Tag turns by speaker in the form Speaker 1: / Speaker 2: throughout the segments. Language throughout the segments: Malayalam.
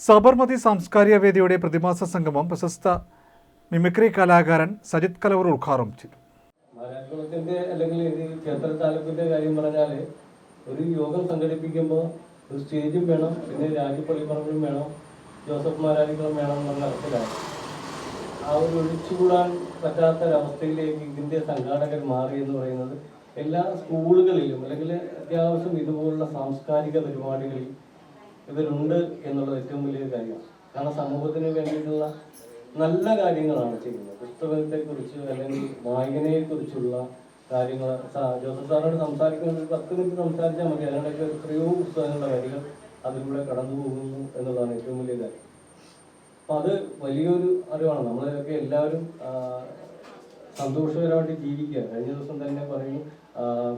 Speaker 1: സബർമതി സാംസ്കാരിക വേദിയുടെ പ്രതിമാസ സംഗമം പ്രശസ്ത മിമിക്രി കലാകാരൻ സജിത് കലവർ ഉദ്ഘാടനം ചെയ്തു.
Speaker 2: മാരാരിക്കുളത്തിന്റെ അല്ലെങ്കിൽ ഇത് ചേർത്തല താലൂക്കിന്റെ കാര്യം പറഞ്ഞാൽ ഒരു യോഗം സംഘടിപ്പിക്കുമ്പോൾ ഒരു സ്റ്റേജും വേണം പിന്നെ രാജപ്പള്ളിപ്പറമ്പും വേണം ജോസഫ് മാരാരിക്കുളം വേണം എന്നുള്ള അർത്ഥത്തിലാണ്. ആ ഒരു ഒഴിച്ചുകൂടാൻ പറ്റാത്ത ഒരവസ്ഥയിലേക്ക് ഇതിന്റെ സംഘാടകർ മാറി എന്ന് പറയുന്നത് എല്ലാ സ്കൂളുകളിലും അല്ലെങ്കിൽ അത്യാവശ്യം ഇതുപോലുള്ള സാംസ്കാരിക പരിപാടികളിൽ ഇവരുണ്ട് എന്നുള്ളത് ഏറ്റവും വലിയ കാര്യമാണ് കാരണം സമൂഹത്തിന് വേണ്ടിയിട്ടുള്ള നല്ല കാര്യങ്ങളാണ് ചെയ്യുന്നത്. പുസ്തകത്തെക്കുറിച്ച് അല്ലെങ്കിൽ വായനയെക്കുറിച്ചുള്ള കാര്യങ്ങൾ. ജോസഫ് സാറിനോട് സംസാരിക്കുന്നത് പത്ത് മിനിറ്റ് സംസാരിച്ചാൽ മതി. അതിനിടയ്ക്ക് എത്രയോ പുസ്തകങ്ങളുടെ വരികൾ അതിലൂടെ കടന്നു പോകുന്നു എന്നുള്ളതാണ് ഏറ്റവും വലിയ കാര്യം. അപ്പം അത് വലിയൊരു അറിവാണ്. നമ്മളൊക്കെ എല്ലാവരും സന്തോഷകരമായിട്ട് ജീവിക്കുക. കഴിഞ്ഞ ദിവസം തന്നെ പറയും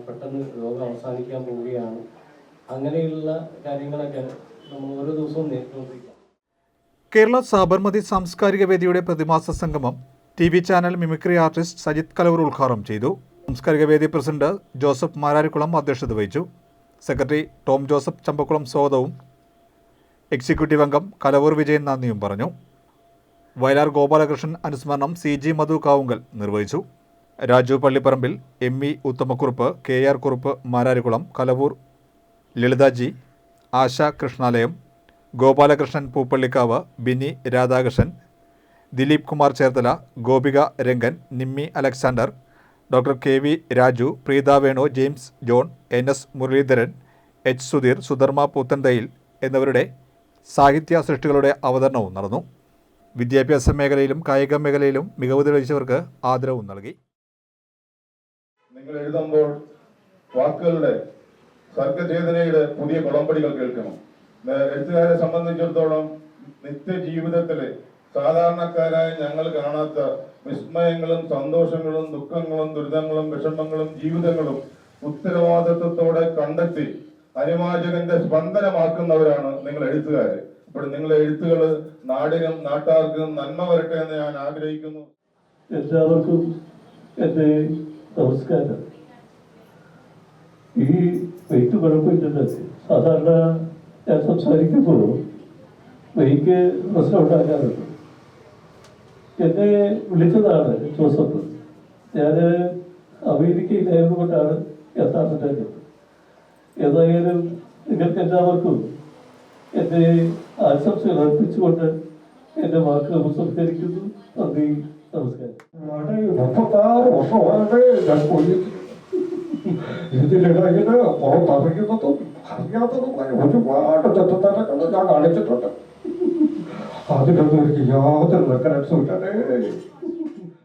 Speaker 2: പെട്ടെന്ന് രോഗം അവസാനിക്കാൻ പോവുകയാണ്. അങ്ങനെയുള്ള കാര്യങ്ങളൊക്കെ
Speaker 1: കേരള സാബർമതി സാംസ്കാരിക വേദിയുടെ പ്രതിമാസ സംഗമം T V channel mimicry artist Sajith Kalavoor ഉദ്ഘാടനം ചെയ്തു. സാംസ്കാരിക വേദി പ്രസിഡന്റ് ജോസഫ് മാരാരിക്കുളം അധ്യക്ഷത വഹിച്ചു. സെക്രട്ടറി ടോം ജോസഫ് ചമ്പക്കുളം സ്വാഗതവും എക്സിക്യൂട്ടീവ് അംഗം കലവൂർ വിജയൻ നന്ദിയും പറഞ്ഞു. വയലാർ ഗോപാലകൃഷ്ണൻ അനുസ്മരണം സി ജി മധു കാവുങ്കൽ നിർവഹിച്ചു. Raju Pallipparambil M E Uthamakkurup K R Kurup Mararikulam Kalavoor Lalithaji Asha Krishnalayam Gopalakrishnan Pooppallikkavu Bini Radhakrishnan Dileep Kumar Cherthala Gopika Rangan Nimmi Alexander doctor K V Raju Preetha Venu James John N S Muraleedharan H Sudheer Sudharma Poothanthayil എന്നിവരുടെ സാഹിത്യ സൃഷ്ടികളുടെ അവതരണവും നടന്നു. വിദ്യാഭ്യാസ മേഖലയിലും കായിക മേഖലയിലും മികവ് തെളിയിച്ചവർക്ക് ആദരവും നൽകി.
Speaker 3: നിങ്ങൾ എഴുതുമ്പോൾ വാക്കുകളുടെ സർഗചേതനയുടെ പുതിയ കുളമ്പടികൾ കേൾക്കണം. എഴുത്തുകാരെ സംബന്ധിച്ചിടത്തോളം നിത്യജീവിതത്തിൽ സാധാരണക്കാരായ ഞങ്ങൾ കാണാത്ത വിസ്മയങ്ങളും സന്തോഷങ്ങളും ദുഃഖങ്ങളും ദുരിതങ്ങളും വിഷമങ്ങളും ജീവിതങ്ങളും ഉത്തരവാദിത്വത്തോടെ കണ്ടെത്തി അനുവാചകന്റെ സ്പന്ദനമാക്കുന്നവരാണ് നിങ്ങൾ എഴുത്തുകാര്. അപ്പോൾ നിങ്ങളെ എഴുത്തുകൾ നാടിനും നാട്ടാർക്കും നന്മ വരട്ടെ എന്ന് ഞാൻ ആഗ്രഹിക്കുന്നു.
Speaker 2: എല്ലാവർക്കും എന്റെ നമസ്കാരം. ഈ വെയിറ്റ് കുഴപ്പമില്ലല്ലോ സാധാരണ ഞാൻ സംസാരിക്കുമ്പോൾ വെയ്ക്ക് പ്രശ്നം ഉണ്ടാക്കാറുണ്ട് എന്നെ വിളിച്ചതാണ് ജോസഫ് ഞാൻ അമേരിക്കയിലായത് കൊണ്ടാണ് പറ്റാത്തത് ഏതായാലും നിങ്ങൾക്ക് എല്ലാവർക്കും എന്റെ ആശംസകൾ അർപ്പിച്ചുകൊണ്ട് എന്റെ വാക്കുകൾ സംസ്കരിക്കുന്നു നന്ദി നമസ്കാരം.
Speaker 4: ഇതിനിടയിൽ പുറത്തറിയുന്നതും അറിയാത്തതുമായ ഒരുപാട് തെറ്റത്തരങ്ങൾ ഞാൻ കാണിച്ചിട്ടുണ്ട്. അതിനൊന്നും എനിക്ക് യാതൊരു റെക്കറൻസും ഇല്ലേ.